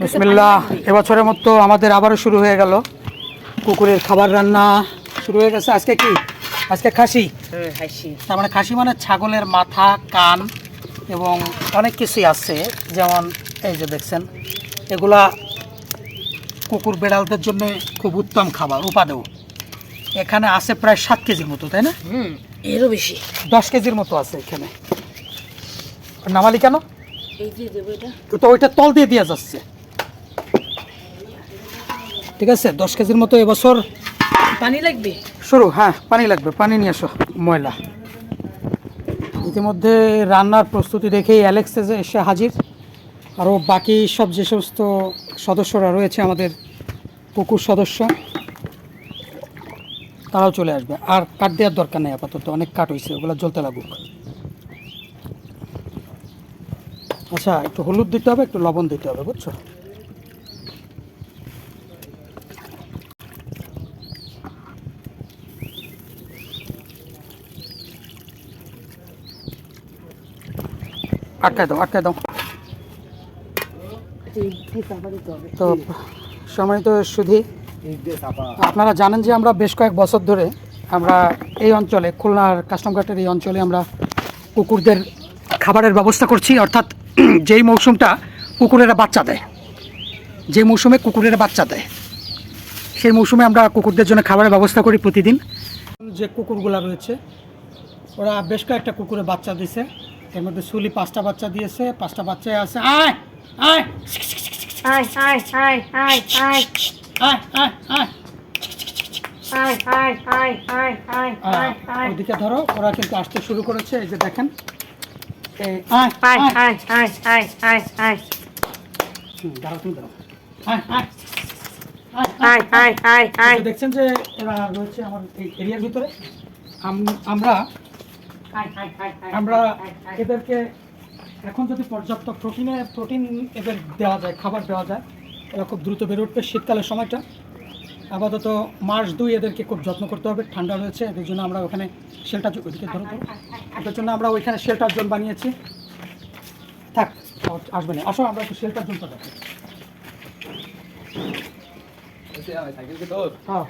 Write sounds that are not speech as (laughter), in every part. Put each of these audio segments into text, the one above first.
বিসমিল্লাহ। এবছরের মতো আমাদের আবারও শুরু হয়ে গেল। কুকুরের খাবার রান্না শুরু হয়ে গেছে। আজকে কি? আজকে খাসি। তার মানে খাসি মানে ছাগলের মাথা কান এবং অনেক কিছুই আছে। যেমন এই যে দেখছেন এগুলা কুকুর বেড়ালদের জন্য খুব উত্তম খাবার উপাদেয়। এখানে আছে প্রায় সাত কেজির মতো তাই না? এরও বেশি। দশ কেজির মতো আছে এখানে। নামালি কেন? তো ওইটা তল দিয়ে দেওয়া যাচ্ছে। ঠিক আছে? দশ কেজির মতো এবছর পানি লাগবে? শুরু হ্যাঁ পানি লাগবে পানি নিয়ে আসো ময়লা। ইতিমধ্যে রান্নার প্রস্তুতি দেখেই অ্যালেক্স এসে হাজির। আরও বাকি সব যে সমস্ত সদস্যরা রয়েছে আমাদের কুকুর সদস্য তারাও চলে আসবে। আর কাঠ দেওয়ার দরকার নেই আপাতত অনেক কাঠ হয়েছে ওগুলো জ্বলতে লাগুক। আচ্ছা একটু হলুদ দিতে হবে একটু লবণ দিতে হবে বুঝছ? আটকায় দাও আটকায় দাও। তো সম্মানিত সুধী, আপনারা জানেন যে আমরা বেশ কয়েক বছর ধরে আমরা এই অঞ্চলে, খুলনার কাস্টমঘাটের এই অঞ্চলে আমরা কুকুরদের খাবারের ব্যবস্থা করছি, অর্থাৎ (clears throat) যেই মৌসুমটা কুকুরেরা বাচ্চা দেয়, যে মৌসুমে কুকুরেরা বাচ্চা দেয়, সেই মৌসুমে আমরা কুকুরদের জন্য খাবারের ব্যবস্থা করি প্রতিদিন। যে কুকুরগুলা রয়েছে, ওরা বেশ কয়েকটা কুকুরে বাচ্চা দিছে। এর মধ্যে সুলি পাঁচটা বাচ্চা দিয়েছে পাঁচটা বাচ্চাই আছে আয় আয় আয় আয় আয় আয় আয় আয় আয় আয় আয় আয় আয় আয় আয় আয় আয় ওদিকে ধরো ওরা কিন্তু আসতে শুরু করেছে এই যে দেখেন দেখছেন যে এরা রয়েছে আমার এই এরিয়ার ভিতরে আমরা আমরা এদেরকে এখন যদি পর্যাপ্ত প্রোটিনে প্রোটিন এদের দেওয়া যায় খাবার দেওয়া যায় এরা খুব দ্রুত বেড়ে উঠবে। শীতকালের সময়টা আপাতত মাস দুই এদেরকে খুব যত্ন করতে হবে। ঠান্ডা রয়েছে এদের জন্য আমরা ওখানে শেল্টার ওদিকে ধরো ধরো এদের জন্য আমরা ওইখানে শেল্টার জোন বানিয়েছি। থাক আসবে না। আসো আমরা একটু শেল্টার জোনটা দেখো হ্যাঁ।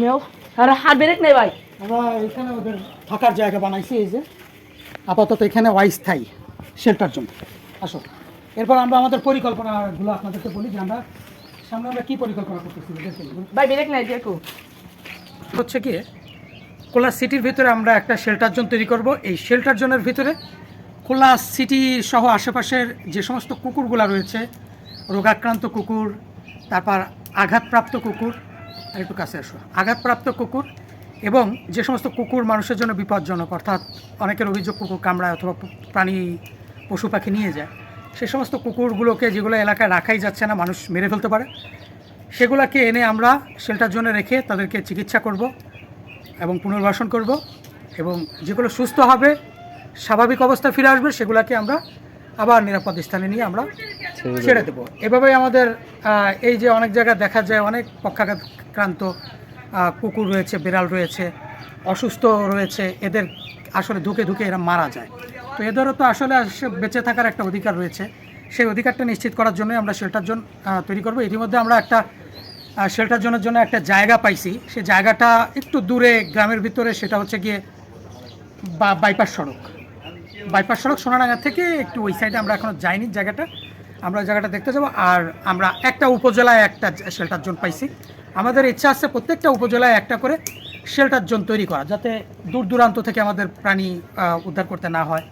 মেও আরে হাত বেরেক নেই ভাই। আমরা এখানে ওদের থাকার জায়গা বানাইছি এই যে। আপাতত এখানে অস্থায়ী শেল্টার জন্য আসো। এরপর আমরা আমাদের পরিকল্পনাগুলো আপনাদেরকে বলি যে আমরা সামনে আমরা কী পরিকল্পনা করতেছি। ভাই বেরেক নেই দেখো হচ্ছে কি খুলনা সিটির ভিতরে আমরা একটা শেল্টার জোন তৈরি করব। এই শেল্টার জোনের ভিতরে খুলনা সিটি সহ আশেপাশের যে সমস্ত কুকুরগুলা রয়েছে রোগাক্রান্ত কুকুর তারপর আঘাতপ্রাপ্ত কুকুর আর একটু কাছে আসো। আঘাতপ্রাপ্ত কুকুর এবং যে সমস্ত কুকুর মানুষের জন্য বিপজ্জনক, অর্থাৎ অনেকের অভিযোগ কুকুর কামড়ায় অথবা প্রাণী, পশু পাখি নিয়ে যায়, সে সমস্ত কুকুরগুলোকে যেগুলো এলাকায় রাখাই যাচ্ছে না, মানুষ মেরে ফেলতে পারে। সেগুলোকে এনে আমরা শেল্টার জোনে রেখে তাদেরকে চিকিৎসা করব এবং পুনর্বাসন করব এবং যেগুলো সুস্থ হবে, স্বাভাবিক অবস্থায় ফিরে আসবে, সেগুলোকে আমরা আবার নিরাপদ স্থানে নিয়ে আমরা ছেড়ে দেবো। এভাবেই আমাদের এই যে অনেক জায়গায় দেখা যায় অনেক পক্ষাঘাতক্রান্ত কুকুর রয়েছে বিড়াল রয়েছে অসুস্থ রয়েছে এদের আসলে ধুকে ধুকে এরা মারা যায়। তো এদেরও তো আসলে আস- বেঁচে থাকার একটা অধিকার রয়েছে। সেই অধিকারটা নিশ্চিত করার জন্যই আমরা শেল্টার জোন তৈরি করব। ইতিমধ্যে আমরা একটা শেল্টার জোনের জন্য একটা জায়গা পাইছি। সেই জায়গাটা একটু দূরে গ্রামের ভিতরে সেটা হচ্ছে গিয়ে বা বাইপাস সড়ক। বাইপাস সড়ক সোনাডাঙ্গা থেকে একটু ওই সাইডে আমরা এখনও যাইনি জায়গাটা। আমরা ওই জায়গাটা দেখতে যাব আর আমরা একটা উপজেলায় একটা শেল্টার জোন পাইছি। আমাদের ইচ্ছা আছে প্রত্যেকটা উপজেলায় একটা করে শেল্টার জোন তৈরি করা যাতে দূর দূরান্ত থেকে আমাদের প্রাণী উদ্ধার করতে না হয়।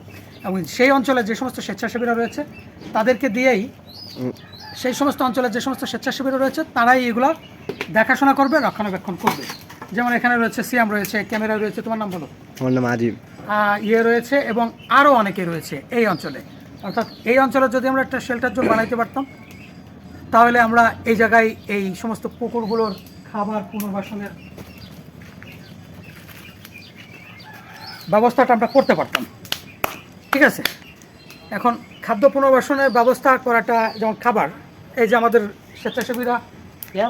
এবং সেই অঞ্চলে যে সমস্ত স্বেচ্ছাসেবীরা রয়েছে তাদেরকে দিয়েই সেই সমস্ত অঞ্চলে যে সমস্ত স্বেচ্ছাসেবীরা রয়েছে তারাই এগুলো দেখাশোনা করবে রক্ষণাবেক্ষণ করবে। যেমন এখানে রয়েছে সিয়াম রয়েছে ক্যামেরা রয়েছে তোমার নাম বলো? আমার নাম আজিম। ইয়ে রয়েছে এবং আরও অনেকে রয়েছে এই অঞ্চলে। অর্থাৎ এই অঞ্চলে যদি আমরা একটা শেল্টার জোন বানাইতে পারতাম তাহলে আমরা এই জায়গায় এই সমস্ত পুকুরগুলোর খাবার পুনর্বাসনের ব্যবস্থাটা আমরা করতে পারতাম। ঠিক আছে? এখন খাদ্য পুনর্বাসনের ব্যবস্থা করাটা যেমন খাবার এই যে আমাদের স্বেচ্ছাসেবীরা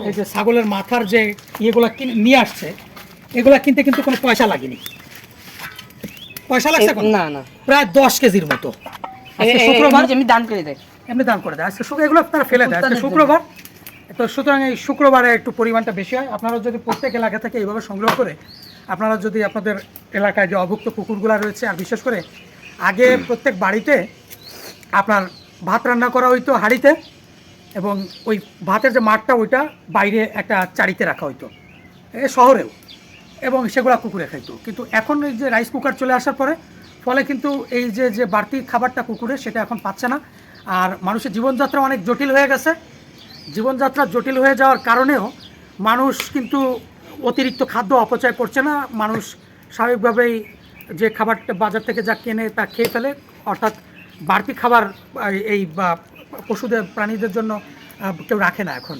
এই যে ছাগলের মাথার যে ইয়েগুলো কিনে নিয়ে আসছে এগুলা কিনতে কিন্তু কোনো পয়সা লাগেনি। পয়সা লাগছে না না। প্রায় দশ কেজির মতো। শুক্রবার আমি দান করে দেয় এমনি দান করে দেয় আজকে এগুলো আপনারা ফেলে দেয় আজকে শুক্রবার। তো সুতরাং এই শুক্রবারে একটু পরিমাণটা বেশি হয়। আপনারা যদি প্রত্যেক এলাকা থেকে এইভাবে সংগ্রহ করে আপনারা যদি আপনাদের এলাকায় যে অভুক্ত কুকুরগুলো রয়েছে আর বিশেষ করে আগে প্রত্যেক বাড়িতে আপনার ভাত রান্না করা হইতো হাঁড়িতে এবং ওই ভাতের যে মাঠটা ওইটা বাইরে একটা চারিতে রাখা হইতো। এ শহরেও। এবং সেগুলো কুকুরে খাইতো। কিন্তু এখন এই যে রাইস কুকার চলে আসার পরে ফলে কিন্তু এই যে যে বাড়তি খাবারটা কুকুরে সেটা এখন পাচ্ছে না। আর মানুষের জীবনযাত্রা অনেক জটিল হয়ে গেছে। জীবনযাত্রা জটিল হয়ে যাওয়ার কারণেও মানুষ কিন্তু অতিরিক্ত খাদ্য অপচয় করছে না। মানুষ স্বাভাবিকভাবেই যে খাবারটা বাজার থেকে যা কেনে তা খেয়ে ফেলে। অর্থাৎ বাড়তি খাবার, এই বা পশুদের, প্রাণীদের জন্য কেউ রাখে না এখন।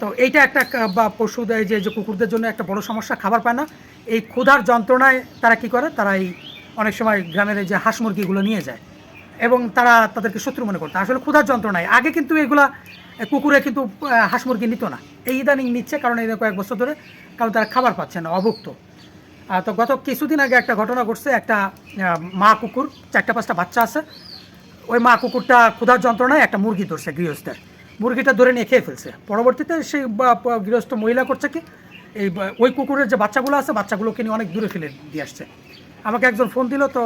তো এইটা একটা বা পশুদের যে কুকুরদের জন্য একটা বড় সমস্যা, খাবার পায় না। এই ক্ষুধার যন্ত্রণায় তারা কি করে? তারা এই অনেক সময় গ্রামের যে হাঁস মুরগিগুলো নিয়ে যায় এবং তারা তাদেরকে শত্রু মনে করতো আসলে ক্ষুধার যন্ত্রণায় আগে কিন্তু এগুলা কুকুরে কিন্তু হাঁস মুরগি নিত না। এই ইদানিং নিচ্ছে কারণ এই কয়েক বছর ধরে কারণ তারা খাবার পাচ্ছে না, অভুক্ত। তো গত কিছুদিন আগে একটা ঘটনা ঘটছে। একটা মা কুকুর, চারটা, পাঁচটা বাচ্চা আছে। ওই মা কুকুরটা ক্ষুধার যন্ত্রণায় একটা মুরগি ধরছে গৃহস্থের। মুরগিটা ধরে নিয়ে খেয়ে ফেলছে। পরবর্তীতে সেই গৃহস্থ মহিলা করছে কি, এই ওই কুকুরের যে বাচ্চাগুলো আছে, বাচ্চাগুলোকে নিয়ে অনেক দূরে ফেলে দিয়ে আসছে। আমাকে একজন ফোন দিল, তো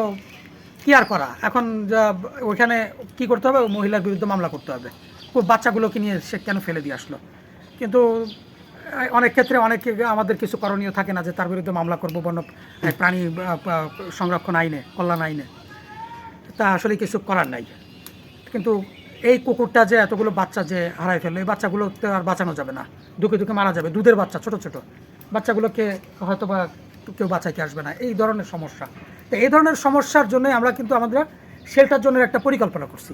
কি আর করা? এখন যা, ওইখানে কি করতে হবে? মহিলার বিরুদ্ধে মামলা করতে হবে। ওই বাচ্চাগুলোকে নিয়ে সে কেন ফেলে দিয়ে আসলো? কিন্তু অনেক ক্ষেত্রে অনেক আমাদের কিছু করণীয় থাকে না যে তার বিরুদ্ধে মামলা করব বন্য প্রাণী সংরক্ষণ আইনে, কল্যাণ আইনে। তা আসলে কিছু করার নাই। কিন্তু এই কুকুরটা যে এতগুলো বাচ্চা যে হারাই ফেলল, এই বাচ্চাগুলো আর বাঁচানো যাবে না। দুকে দুকে মারা যাবে। দুধের বাচ্চা, ছোট ছোট। বাচ্চাগুলোকে হয়তো বা কেউ বাঁচাইতে আসবে না। এই ধরনের সমস্যা। তো এই ধরনের সমস্যার জন্য আমরা কিন্তু আমাদের শেল্টার জন্য একটা পরিকল্পনা করছি।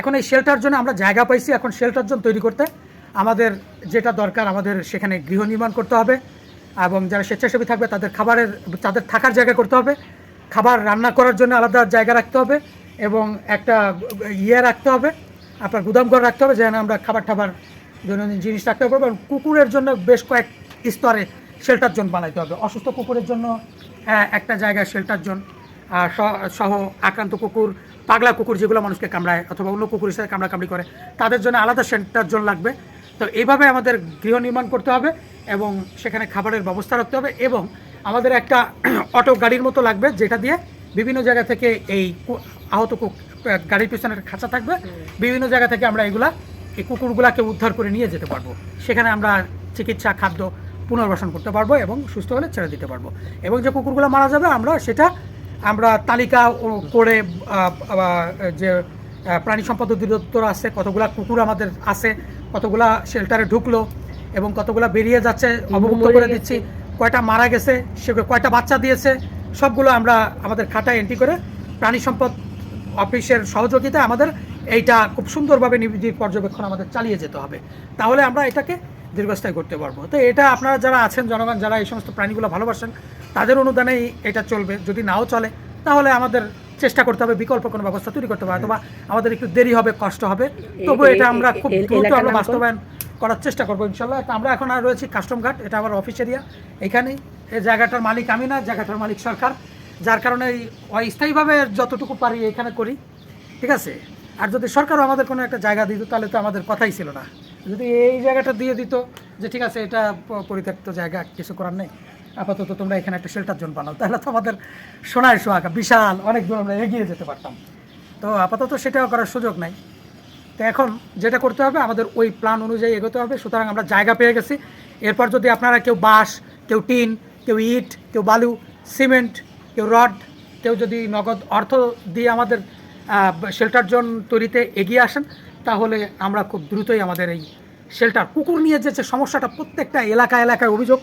এখন এই শেল্টার জন্য আমরা জায়গা পাইছি। এখন শেল্টার জন্য তৈরি করতে আমাদের যেটা দরকার আমাদের সেখানে গৃহ নির্মাণ করতে হবে এবং যারা স্বেচ্ছাসেবী থাকবে তাদের খাবারের, তাদের থাকার জায়গা করতে হবে। খাবার রান্না করার জন্য আলাদা জায়গা রাখতে হবে এবং একটা ইয়ে রাখতে হবে, আপনার গুদাম ঘর রাখতে হবে যেখানে আমরা খাবার টাবার দৈনন্দিন জিনিস রাখতে পারব এবং কুকুরের জন্য বেশ কয়েক স্তরে শেল্টার জোন বানাইতে হবে। অসুস্থ কুকুরের জন্য একটা জায়গায় শেল্টার জোন সহ আক্রান্ত কুকুর, পাগলা কুকুর যেগুলো মানুষকে কামড়ায় অথবা অন্য কুকুর হিসেবে কামড়া কামড়ি করে, তাদের জন্য আলাদা সেন্টার জোন লাগবে। তো এইভাবে আমাদের গৃহ নির্মাণ করতে হবে এবং সেখানে খাবারের ব্যবস্থা রাখতে হবে এবং আমাদের একটা (clears throat) অটো গাড়ির মতো লাগবে যেটা দিয়ে বিভিন্ন জায়গা থেকে এই আহত গাড়ির পিছনে খাঁচা থাকবে। বিভিন্ন জায়গা থেকে আমরা এগুলা, এই কুকুরগুলাকে উদ্ধার করে নিয়ে যেতে পারব। সেখানে আমরা চিকিৎসা, খাদ্য পুনর্বাসন করতে পারব এবং সুস্থ হলে ছেড়ে দিতে পারব। এবং যে কুকুরগুলো মারা যাবে আমরা সেটা আমরা তালিকা করে যে প্রাণী সম্পদ অধিদপ্তর আছে কতগুলা কুকুর আমাদের আছে কতগুলা শেল্টারে ঢুকলো এবং কতগুলা বেরিয়ে যাচ্ছে অবমুক্ত করে দিচ্ছি কয়টা মারা গেছে সেগুলো কয়টা বাচ্চা দিয়েছে সবগুলো আমরা আমাদের খাতায় এন্ট্রি করে প্রাণী সম্পদ অফিসের সহযোগিতায় আমাদের এইটা খুব সুন্দরভাবে নিবিড় পর্যবেক্ষণ আমাদের চালিয়ে যেতে হবে। তাহলে আমরা এটাকে দীর্ঘস্থায়ী করতে পারব। তো এটা আপনারা যারা আছেন জনগণ যারা এই সমস্ত প্রাণীগুলো ভালোবাসেন তাদের অনুদানেই এটা চলবে। যদি নাও চলে তাহলে আমাদের চেষ্টা করতে হবে বিকল্প কোনো ব্যবস্থা তৈরি করতে হবে অথবা আমাদের একটু দেরি হবে কষ্ট হবে। তবু এটা আমরা খুব দ্রুত আমরা বাস্তবায়ন করার চেষ্টা করব ইনশাল্লাহ। আমরা এখন আর রয়েছি কাস্টম ঘাট এটা আমার অফিস এরিয়া। এখানেই এই জায়গাটার মালিক আমি না জায়গাটার মালিক সরকার। যার কারণে অস্থায়ীভাবে যতটুকু পারি এখানে করি। ঠিক আছে? আর যদি সরকারও আমাদের কোনো একটা জায়গা দিত, তাহলে তো আমাদের কথাই ছিল না। যদি এই জায়গাটা দিয়ে দিত যে, ঠিক আছে, এটা পরিত্যক্ত জায়গা, কিছু করার নেই। আপাতত তোমরা এখানে একটা শেল্টার জোন বানাও। তাহলে তো আমাদের সোনায় সোহাগা, বিশাল, অনেক দূর আমরা এগিয়ে যেতে পারতাম। তো আপাতত সেটাও করার সুযোগ নাই। তো এখন যেটা করতে হবে, আমাদের ওই প্ল্যান অনুযায়ী এগোতে হবে। সুতরাং আমরা জায়গা পেয়ে গেছি। এরপর যদি আপনারা কেউ বাঁশ, কেউ টিন, কেউ ইট, কেউ বালু, সিমেন্ট কেউ রড, কেউ যদি নগদ অর্থ দিয়ে আমাদের শেল্টার জোন তৈরিতে এগিয়ে আসেন, তাহলে আমরা খুব দ্রুতই আমাদের এই শেল্টার কুকুর নিয়ে যে সমস্যাটা প্রত্যেকটা এলাকা এলাকায় অভিযোগ,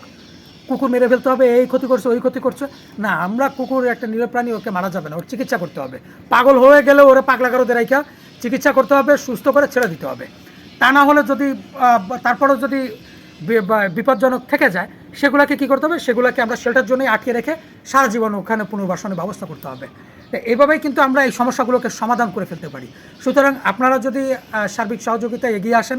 কুকুর মেরে ফেলতে হবে, এই ক্ষতি করছে, ওই ক্ষতি করছে, না, আমরা কুকুর একটা নিরপ্রাণী ওকে মারা যাবে না, ওর চিকিৎসা করতে হবে। পাগল হয়ে গেলে ওরা পাগলা কারও দেরাইকা চিকিৎসা করতে হবে, সুস্থ করে ছেড়ে দিতে হবে। তা না হলে যদি তারপরেও যদি বিপজ্জনক থেকে যায় সেগুলোকে কী করতে হবে? সেগুলোকে আমরা সেটার জন্যই আটকে রেখে সারা জীবন ওখানে পুনর্বাসনের ব্যবস্থা করতে হবে। তো এইভাবেই কিন্তু আমরা এই সমস্যাগুলোকে সমাধান করে ফেলতে পারি। সুতরাং আপনারা যদি আহ, সার্বিক সহযোগিতায় এগিয়ে আসেন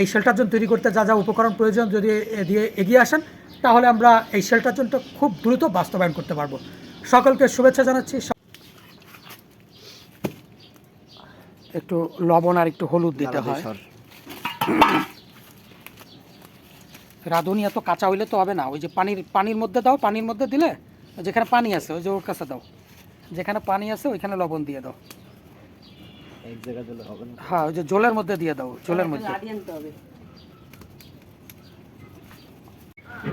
এই শেল্টার জোন তৈরি করতে যা যা উপকরণ প্রয়োজন যদি দিয়ে এগিয়ে আসেন তাহলে আমরা এই শেল্টার জোনটা খুব দ্রুত বাস্তবায়ন করতে পারব। সকলকে শুভেচ্ছা জানাচ্ছি। একটু লবণ আর একটু হলুদ দিতে হয়। রাঁধুনি এত কাঁচা হইলে তো হবে না। ওই যে পানির পানির মধ্যে দাও পানির মধ্যে দিলে যেখানে পানি আছে ওই যে ওর কাছে দাও। যেখানে পানি আছে ওইখানে লবণ দিয়ে দাও। এক জায়গা দিলে হবে না। হ্যাঁ ওই যে জলের মধ্যে দিয়ে দাও জলের মধ্যে।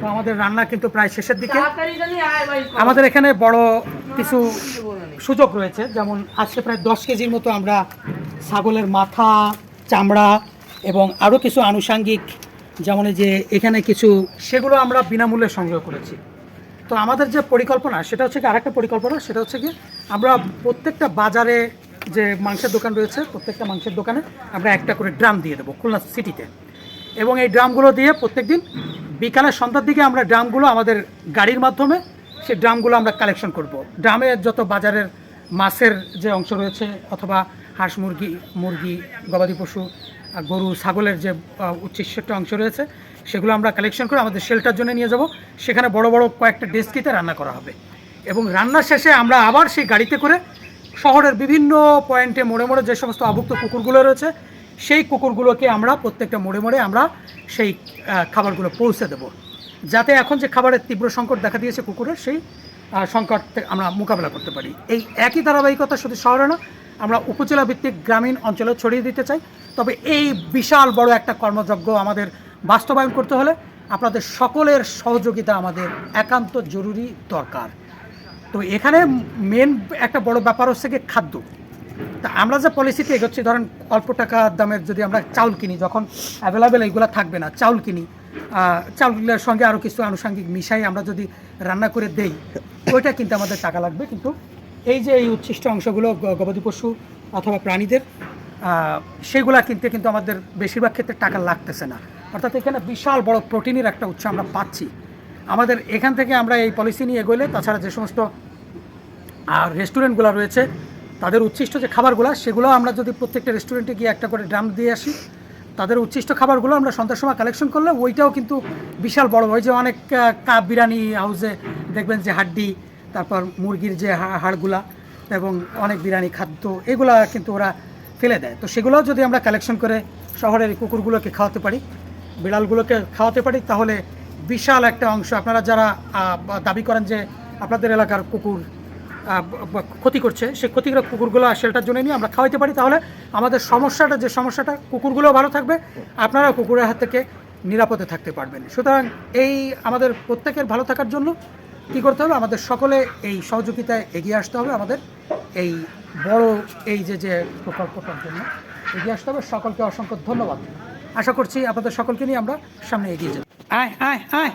তো আমাদের রান্না কিন্তু প্রায় শেষের দিকে। আমাদের এখানে বড় কিছু সুযোগ রয়েছে। যেমন আজকে প্রায় দশ কেজির মতো আমরা ছাগলের মাথা চামড়া এবং আরও কিছু আনুষাঙ্গিক যেমন যে এখানে কিছু, সেগুলো আমরা বিনামূল্যে সংগ্রহ করেছি। তো আমাদের যে পরিকল্পনা, সেটা হচ্ছে কি আরেকটা পরিকল্পনা, সেটা হচ্ছে কি আমরা প্রত্যেকটা বাজারে যে মাংসের দোকান রয়েছে, প্রত্যেকটা মাংসের দোকানে আমরা একটা করে ড্রাম দিয়ে দেবো খুলনা সিটিতে। এবং এই ড্রামগুলো দিয়ে প্রত্যেকদিন বিকালে সন্ধ্যার দিকে আমরা ড্রামগুলো আমাদের গাড়ির মাধ্যমে, সেই ড্রামগুলো আমরা কালেকশন করব। ড্রামে যত বাজারের মাছের যে অংশ রয়েছে, অথবা হাঁস মুরগি মুরগি, গবাদি পশু গরু, ছাগলের যে উচ্ছিষ্ট অংশ রয়েছে, সেগুলো আমরা কালেকশন করে আমাদের শেল্টার জন্য নিয়ে যাব। সেখানে বড় বড় কয়েকটা ডেস্কিতে রান্না করা হবে। এবং রান্নার শেষে আমরা আবার সেই গাড়িতে করে শহরের বিভিন্ন পয়েন্টে মোড়ে মোড়ে যে সমস্ত আভুক্ত কুকুরগুলো রয়েছে, সেই কুকুরগুলোকে আমরা প্রত্যেকটা মোড়ে মোড়ে আমরা সেই খাবারগুলো পৌঁছে দেব। যাতে এখন যে খাবারের তীব্র সংকট দেখা দিয়েছে কুকুরের, সেই সংকট আমরা মোকাবেলা করতে পারি। এই একই ধারাবাহিকতা শুধু শহরে না আমরা উপজেলা ভিত্তিক গ্রামীণ অঞ্চলে ছড়িয়ে দিতে চাই। তবে এই বিশাল বড় একটা কর্মযজ্ঞ আমাদের বাস্তবায়ন করতে হলে আপনাদের সকলের সহযোগিতা আমাদের একান্ত জরুরি দরকার। তো এখানে মেন একটা বড় ব্যাপার হচ্ছে গিয়ে খাদ্য। তা আমরা যে পলিসিতে এগোচ্ছি, ধরেন অল্প টাকা দামের যদি আমরা চাউল কিনি, যখন অ্যাভেলেবেল এইগুলো থাকবে না, চাউল কিনি চাউলের সঙ্গে আরও কিছু আনুষঙ্গিক মিশাই আমরা যদি রান্না করে দেই, ওইটা কিন্তু আমাদের টাকা লাগবে, কিন্তু এই যে এই উচ্ছিষ্ট অংশগুলো গবাদি পশু অথবা প্রাণীদের সেগুলা কিনতে কিন্তু আমাদের বেশিরভাগ ক্ষেত্রে টাকা লাগতেছে না। অর্থাৎ এখানে বিশাল বড় প্রোটিনের একটা উৎস আমরা পাচ্ছি। আমাদের এখান থেকে আমরা এই পলিসি নিয়ে এগোলে তাছাড়া যে সমস্ত আর রেস্টুরেন্টগুলো রয়েছে, তাদের উচ্ছিষ্ট যে খাবারগুলো, সেগুলো আমরা যদি প্রত্যেকটা রেস্টুরেন্টে গিয়ে একটা করে ড্রাম দিয়ে আসি, তাদের উচ্ছিষ্ট খাবারগুলো আমরা সন্ধ্যার সময় কালেকশন করলে ওইটাও কিন্তু বিশাল বড়। ওই যে অনেক কাপ বিরিয়ানি হাউসে দেখবেন যে হাড্ডি তারপর মুরগির যে হাড়গুলা এবং অনেক বিরিয়ানি খাদ্য, এগুলা কিন্তু ওরা ফেলে দেয়। তো সেগুলোও যদি আমরা কালেকশন করে শহরের কুকুরগুলোকে খাওয়াতে পারি, বিড়ালগুলোকে খাওয়াতে পারি, তাহলে বিশাল একটা অংশ আপনারা যারা দাবি করেন যে আপনাদের এলাকার কুকুর ক্ষতি করছে সেই ক্ষতিকর কুকুরগুলো সেটার জন্য নিয়ে আমরা খাওয়াইতে পারি, তাহলে আমাদের সমস্যাটা যে সমস্যাটা কুকুরগুলো ভালো থাকবে আপনারা কুকুরের হাত থেকে নিরাপদে থাকতে পারবেন। সুতরাং এই আমাদের প্রত্যেকের ভালো থাকার জন্য কী করতে হবে? আমাদের সকলে এই সহযোগিতায় এগিয়ে আসতে হবে। আমাদের এই বড় এই যে যে প্রকল্পটার জন্য এগিয়ে আসতে হবে। সকলকে অসংখ্য ধন্যবাদ। আশা করছি আপনাদের সকলকে নিয়ে আমরা সামনে এগিয়ে যাব। আয় আয় আয়।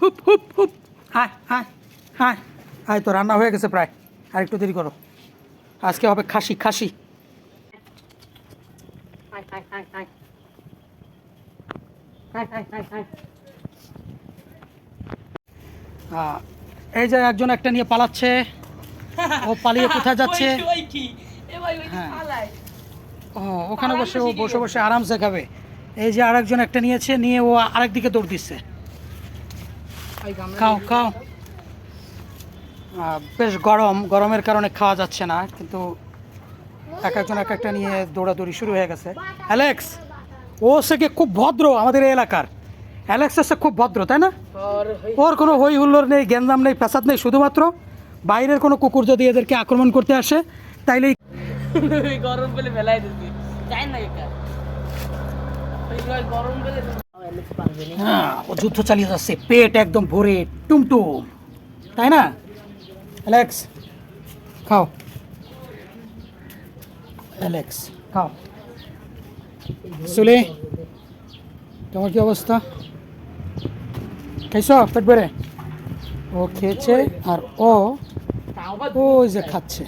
হুপ আয়, তো রান্না হয়ে গেছে প্রায়। আর একটু দেরি করো। আজকে হবে খাসি খাসি। এই যে একজন একটা নিয়ে পালাচ্ছে। ও পালিয়ে কোথায় যাচ্ছে? (laughs) হ্যাঁ। ও ওখানে বসে ও বসে বসে আরামসে খাবে। এই যে আরেকজন একটা নিয়েছে নিয়ে ও আরেক দিকে দৌড় দিচ্ছে। খাও খাও। বেশ গরম গরমের কারণে খাওয়া যাচ্ছে না কিন্তু এক একজন এক একটা নিয়ে দৌড়াদৌড়ি শুরু হয়ে গেছে। অ্যালেক্স ও সে কি খুব ভদ্র আমাদের এই এলাকার। অ্যালেক্স হচ্ছে খুব ভদ্র তাই না? ওর কোনো হই হুল্লোড় নেই গ্যান্দাম নেই ফ্যাসাদ নেই শুধুমাত্র বাইরের কোনো কুকুর যদি এদেরকে আক্রমণ করতে আসে তাইলেই (laughs) গরম পেলে ফেলাই দিচ্ছি না এটা গরম পেলে পারবে না। হ্যাঁ ও যুদ্ধ চালিয়ে যাচ্ছে পেট একদম ভরে টুমটুম। তাই না? অ্যালেক্স খাও। অ্যালেক্স খাও। সুলে, তোমার কি অবস্থা? খাইছ পেট ভরে? ও খেয়েছে আর ও ও যে খাচ্ছে।